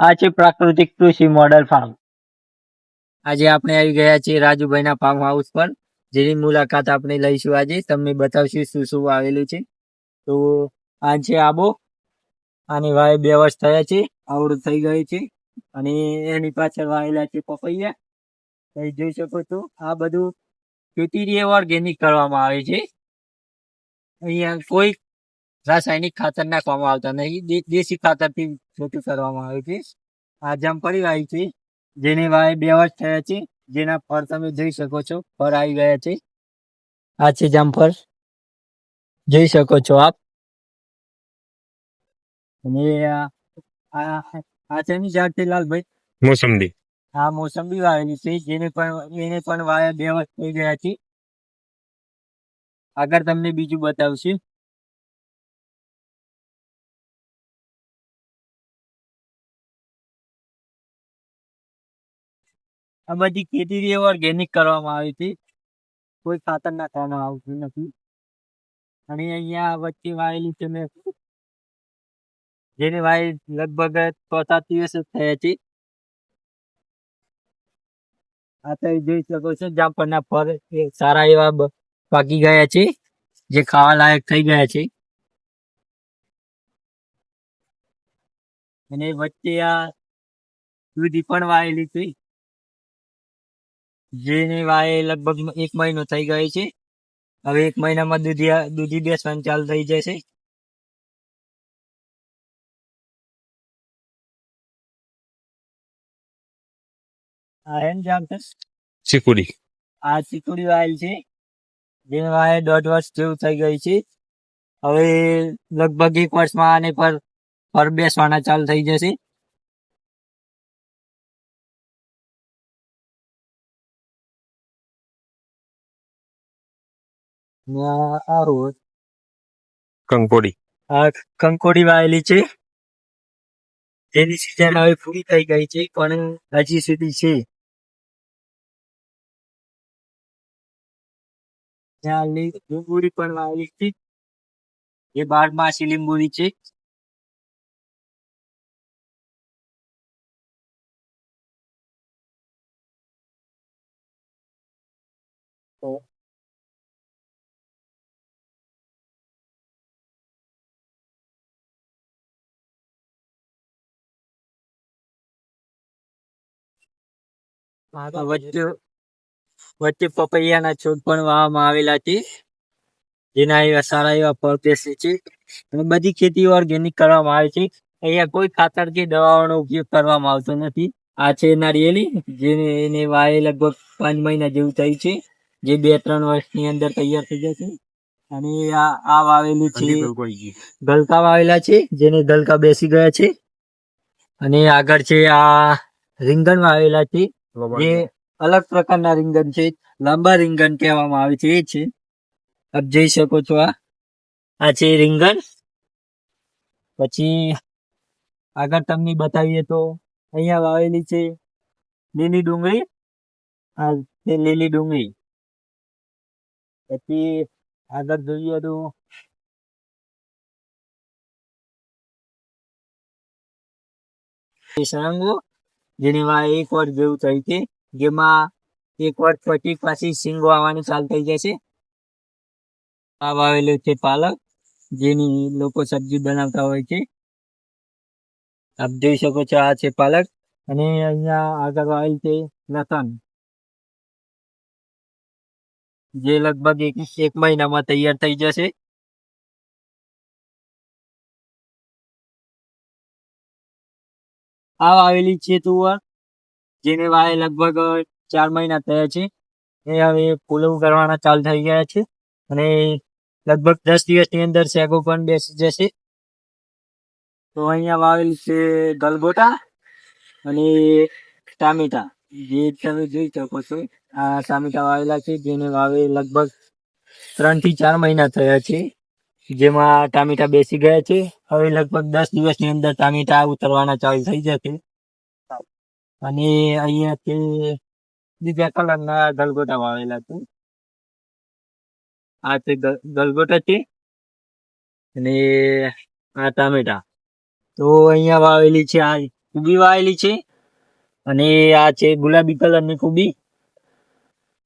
આ છે પ્રાકૃતિક કૃષિ મોડલ ફાર્મ આજે આપણે આવી ગયા છીએ રાજુભાઈના ફાર્મ હાઉસ પર. જેની મુલાકાત આપણે લઈશું આજે. તમને બતાવશું શું શું આવેલું છે. તો આ છે આબો. આની વાય બે વર્ષ થયા છે. આવડું થઈ ગઈ છે. અને એની પાછળ વાયેલા છે પપૈયા. તમે જોઈ શકો છો, આ બધું ખેતીરી ઓર્ગેનિક કરવામાં આવે છે. અહીંયા કોઈ રાસાયણિક ખાતર નાખવામાં આવતા નહીં દે- દેશી ખાતરથી ખેતી કરવામાં આવે છે આ જમપરી વાવી છે જેને વાય બે વર્ષ થયા છે જેના ફળ તમે જોઈ શકો છો ફળ આવી ગયા છે. આ છે જામફળ જોઈ શકો છો આપ. અને આ શેની ઝાડ છે લાલભાઈ? મોસંબી. આ મોસંબી વાવેલી છે જેને પણ એને પણ વાયા બે વર્ષ થઈ ગયા છે. આગળ તમને બીજું બતાવશે. આ બધી ખેતી ઓર્ગેનિક કરવામાં આવી હતી, કોઈ ખાતર નાખવામાં આવતું નથી. અને અહીંયા વચ્ચે વાયેલી છે મેં. જેની વાય લગભગ સાત દિવસ જ થયા છે આ તો જોઈ શકો છો જામફળના ફળ સારા એવા પાકી ગયા છે, જે ખાવા લાયક થઈ ગયા છે. અને વચ્ચે આ દૂધી પણ વાયેલી છે. જેને વાય લગભગ એક મહિનો થઈ ગયો છે. હવે એક મહિનામાં દૂધી દૂધી બેસવાનું ચાલુ થઈ જશે. આ એમ જામફળ ચીકુડી આ ચીકુડી વાયેલ છે. જેની વાય દોઢ વર્ષ જેવું થઈ ગઈ છે. હવે લગભગ એક વર્ષમાં આને પર પર બેસવાના ચાલુ થઈ જશે. ને આ આ રોડ કંકોડી. આ કંકોડી વાયેલી છે. તેની સિઝન હવે પૂરી થઈ ગઈ છે પણ હજી સુધી છે. ત્યાં લીંબુરી લીંબુડી પણ વાવેલી છે. એ બારમાસી લીંબુરી છે. તો વચ્ચે વચ્ચે પપૈયાના છોડ પણ વાવવામાં આવેલા છે. જેના એવા સારા એવા ફળ બેસે છે. અને બધી ખેતી ઓર્ગેનિક કરવામાં આવે છે. અહીંયા કોઈ ખાતર કે દવાઓનો ઉપયોગ કરવામાં આવતો નથી. આ છે નારિયેલી જેને એને વાય લગભગ પાંચ મહિના જેવું થયું છે. જે બે ત્રણ વર્ષની અંદર તૈયાર થઈ જશે. અને આ આ વાવેલું છે. ગલકા વાવેલા છે જેને ગલકા બેસી ગયા છે. અને આગળ છે આ રીંગણ વાવેલા છે. જે અલગ પ્રકારના રીંગણ છે. લાંબા રીંગણ કહેવામાં આવે છે. એ છે. આપ જોઈ શકો છો આ. આ છે રીંગણ. પછી આગળ તમને બતાવીએ તો અહીંયા વાવેલી છે લીલી ડુંગળી. આ છે લીલી ડુંગળી. પછી આગળ જોઈએ તો સળંગો જેની વા એક વર્ષ જેવું થયું છે જેમાં એક વર્ષ પછી પાછી સિંગો આવવાની ચાલુ થઈ જશે આ વાવેલું છે પાલક, જેની લોકો સબ્જી બનાવતા હોય છે. આપ જોઈ શકો છો આ છે પાલક, અને અહીંયા આગળ વાવેલ છે લસણ જે લગભગ એક એક મહિનામાં તૈયાર થઈ જશે. આ વાવેલી છે તુવર જેને વાય લગભગ ચાર મહિના થયા છે. એ હવે ફૂલો કરવાના ચાલુ થઈ ગયા છે. અને લગભગ દસ દિવસની અંદર શેગો પણ બેસી જશે. તો અહીંયા વાવેલી છે ગલગોટા અને ટામેટા. જે તમે જોઈ શકો છો, આ ટામેટા વાવેલા છે, જેને વાવે લગભગ ત્રણથી ચાર મહિના થયા છે. જેમાં ટામેટા બેસી ગયા છે. હવે લગભગ દસ દિવસની અંદર ટામેટા ઉતરવાના ચાલુ થઈ જશે. અને અહીંયા તે બીજા કલરના ગલગોટા વાવેલા છે. આ તે ગલગોટા છે અને આ ટામેટા. તો અહીંયા વાવેલી છે આ, કુબી વાવેલી છે અને આ છે ગુલાબી કલરની કુબી.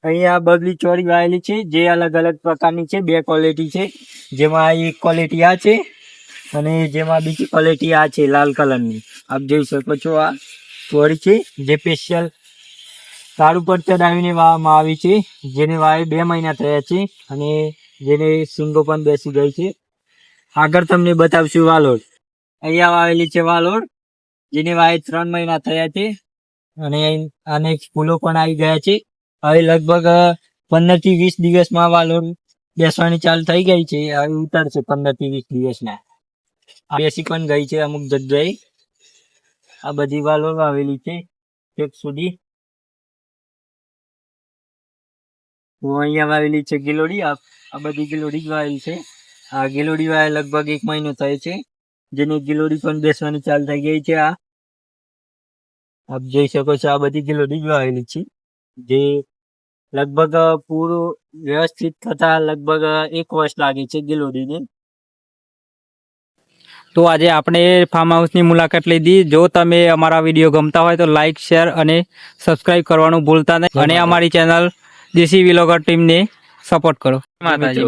અહીંયા બગલી ચોરી વાવેલી છે, જે અલગ અલગ પ્રકારની છે, બે ક્વોલિટી છે. જેમાં એક ક્વોલિટી આ છે અને જેમાં બીજી ક્વોલિટી આ છે, લાલ કલરની. આપ જોઈ શકો છો આ ચોરી છે, જે સ્પેશિયલ તાર ઉપર ચડાવીને વાવવામાં આવી છે, જેને વાવે બે મહિના થયા છે અને જેને સિંગો પણ બેસી ગઈ છે. આગળ તમને બતાવશું વાલોડ અહીંયા વાવેલી છે વાલોડ જેને વાવે ત્રણ મહિના થયા છે અને આને ફૂલો પણ આવી ગયા છે. હવે લગભગ પંદરથી વીસ દિવસમાં વાલોર બેસવાની ચાલુ થઈ ગઈ છે. હવે ઉતારશે પંદરથી વીસ દિવસ આ બેસી પણ ગઈ છે અમુક જગ્યાએ. આ બધી વાલોર વાવેલી છે એક સુધી. હું અહીંયા વાવેલી છે ગિલોડી. આ બધી ગિલોડી વાવેલી છે. આ ગિલોડી વાવે લગભગ એક મહિનો થયો છે. જેની ગિલોડી પણ બેસવાની ચાલુ થઈ ગઈ છે આ. આપ જોઈ શકો છો આ બધી ગિલોડી વાવેલી છે. જે લગભગ પૂરું વ્યવસ્થિત થતા લગભગ એક વર્ષ લાગે છે ગિલોડીને. તો આજે આપણે ફાર્મ હાઉસની મુલાકાત લીધી જો તમે અમારા વીડિયો ગમતા હોય તો લાઇક શેર અને સબસ્ક્રાઇબ કરવાનું ભૂલતા નહીં. અને અમારી ચેનલ દેશી વિલોગર ટીમને સપોર્ટ કરો. માતાજી.